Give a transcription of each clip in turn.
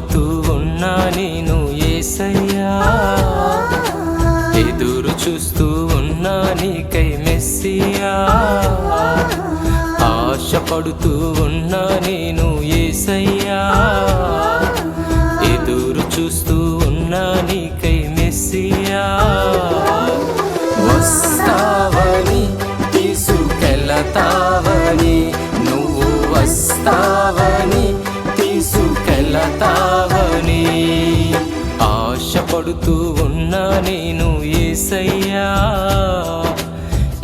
ఆశపడుతూ ఉన్నా నేను ఏసయ్యా. ఎదురు చూస్తూ ఉన్నా నీకై మెస్సియా. ఆశపడుతూ ఉన్నా నేను ఏసయ్యా. ఎదురు చూస్తూ ఉన్నా నీకై మెస్సియా. వస్తావని తీసుకెళతావని నువ్వు వస్తావు పడుతూ ఉన్నా నేను ఏసయ్యా.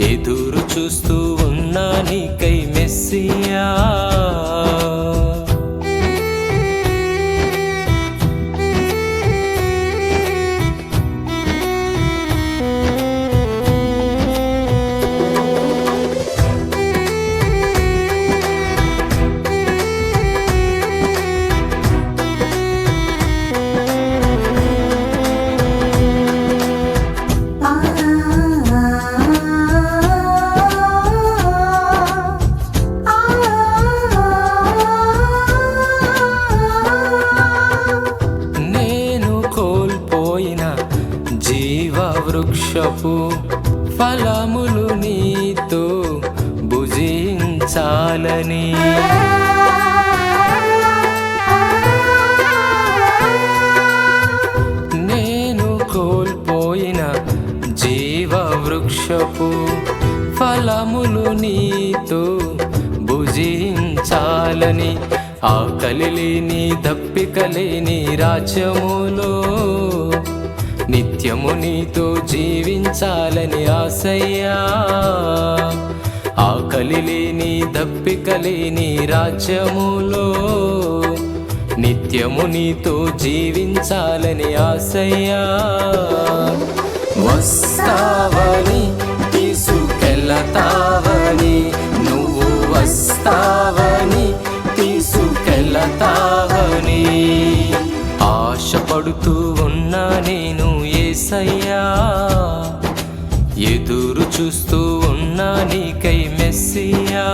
ఎదురు చూస్తూ ఉన్నా నీకై మెస్సియా వృక్షపు ఫలములు నీతో భుజించాలని. నేను కోల్పోయిన జీవ వృక్షపు ఫలములు నీతో భుజించాలని. ఆకలి లేని దప్పిక లేని రాజ్యములో నిత్యము నీతో జీవించాలని ఆశయ్యా. ఆకలి లేని దప్పిక లేని రాజ్యములో నిత్యము నీతో జీవించాలని ఆశయ్యా. వస్తావని తీసుకెళ్ళతావని చూస్తూ ఉన్నా నీకై మెస్సియా.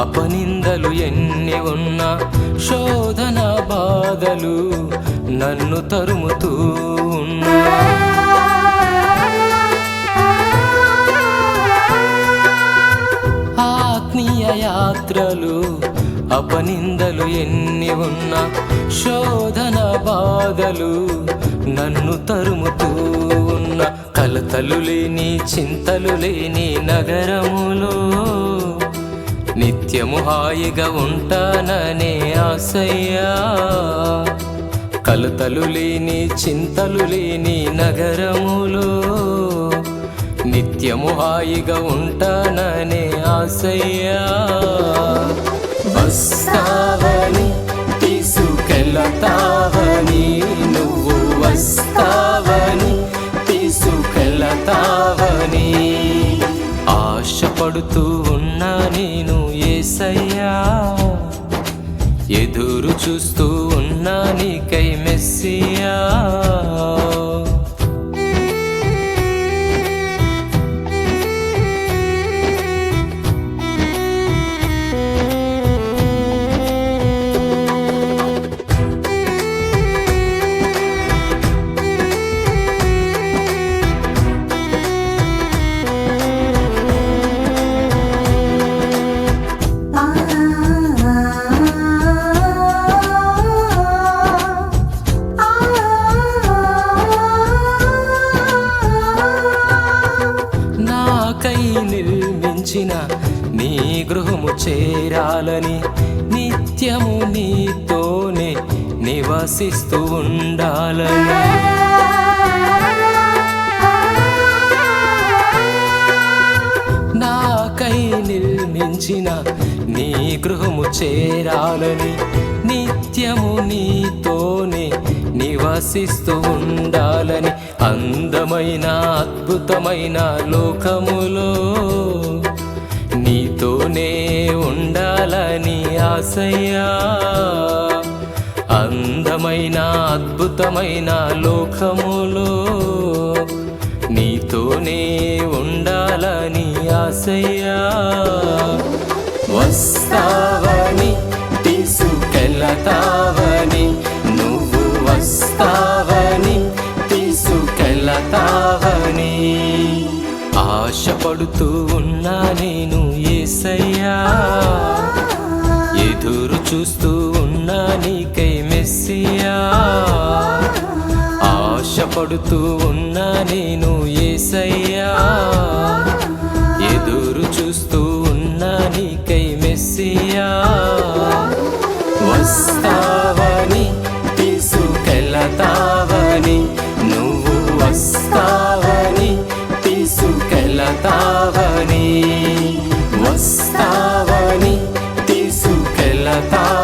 అపనిందలు ఎన్ని ఉన్నా శోధన బాధలు నన్ను తరుముతూ ఉన్నా. ఆత్మీయ యాత్రలు అపనిందలు ఎన్ని ఉన్నా శోధన బాధలు నన్ను తరుముతూ ఉన్న. కలతలు లేని చింతలు లేని నగరములో నిత్యము హాయిగా ఉంటాననే ఆశయ్యా. కలతలు లేని చింతలు లేని నగరములో నిత్యము హాయిగా ఉంటాననే ఆశయ్యా. ఏసయ్యా ఎదురు చూస్తూ ఉన్నా నీకై మెస్సియా. ఉంచిన నీ గృహము చేరాలని నిత్యము నీతోనే నివసిస్తూ ఉండాలని. నాకై నిర్మించిన నీ గృహము చేరాలని నిత్యము నీతోనే నివసిస్తూ ఉండాలని అందమైన అద్భుతమైన లోకములో. నీతోనే ఉండాలని ఆశయ్యా. అందమైన అద్భుతమైన లోకములో నీతోనే ఉండాలని ఆశయ్యా. వస్తావని తీసుకెళతావని నువ్వు వస్తావని తీసుకెళతావని ఆశపడుతూ ఉన్నా నేను. ఏసయ్యా ఎదురు చూస్తూ ఉన్నా నీకై మెస్సియా ఆశపడుతూ ఉన్నా నేను ఏసయ్యా. ఎదురు చూస్తూ ఉన్నా నీకై మెస్సియా తీసుకెళతావని